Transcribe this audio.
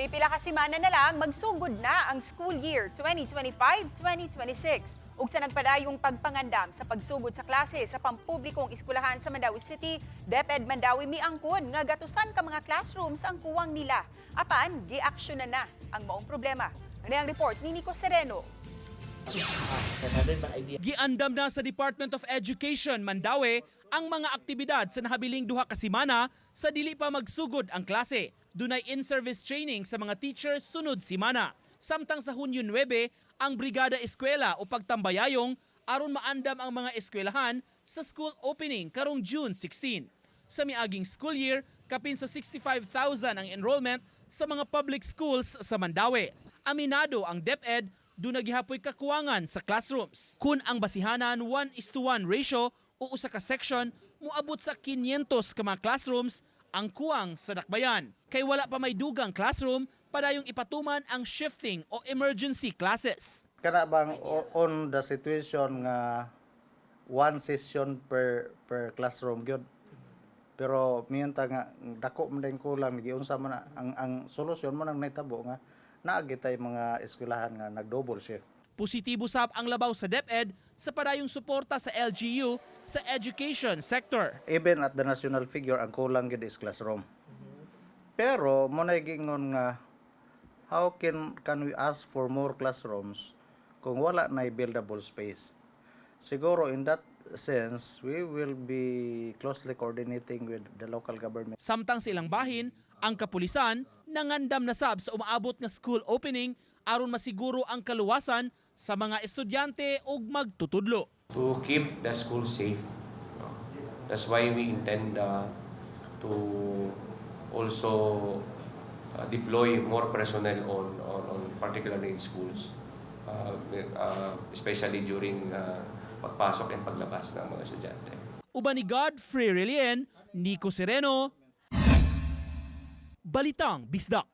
Pipila ka simana na lang, magsugod na ang school year 2025-2026. Ug sa nagpadayong pagpangandam sa pagsugod sa klase sa pampublikong eskwelahan sa Mandawi City, DepEd Mandawi miangkon nga gatusan ka mga classrooms ang kuwang nila. Apan, gi-action na na ang maong problema. Ano ang report ni Nico Sereno? Giandam na sa Department of Education Mandawi ang mga aktibidad sa nahabiling duha ka semana sa dili pa magsugod ang klase. Dunay in-service training sa mga teachers sunod semana. Samtang sa Hunyo 9, ang Brigada Eskwela o Pagtambayayong aron maandam ang mga eskwelahan sa school opening karong June 16. Sa miaging school year, kapin sa 65,000 ang enrollment sa mga public schools sa Mandawi. Aminado ang DepEd doon naghihapoy kakuwangan sa classrooms. Kung ang basihanan 1 is to 1 ratio o usa ka section, muabot sa 500 ka mga classrooms ang kuwang sa dakbayan. Kay wala pa may dugang classroom, padayong ipatuman ang shifting o emergency classes. kana bang on the situation nga one session per per classroom gyud pero miyon ta nga dako man din kulang giunsa man ang ang solusyon mo nang naitabo nga naagi tay mga eskwelahan nga nag double shift Positibo sab ang labaw sa DepEd sa padayong suporta sa LGU sa education sector. even at the national figure ang kulang gyud is classroom pero mo na gingon nga how can can we ask for more classrooms kung wala na buildable space siguro in that sense we will be closely coordinating with the local government Samtang sa ilang bahin, ang kapulisan nangandam na sab sa umaabot nga school opening aron masiguro ang kaluwasan sa mga estudyante ug magtutudlo. to keep the school safe. That's why we intend uh, to also uh, deploy more personnel on, on, on particularly in schools, uh, uh, especially during uh, pagpasok and paglabas ng mga estudyante. Uban ni Godfrey Relien, Nico Sereno, Balitang Bisdak.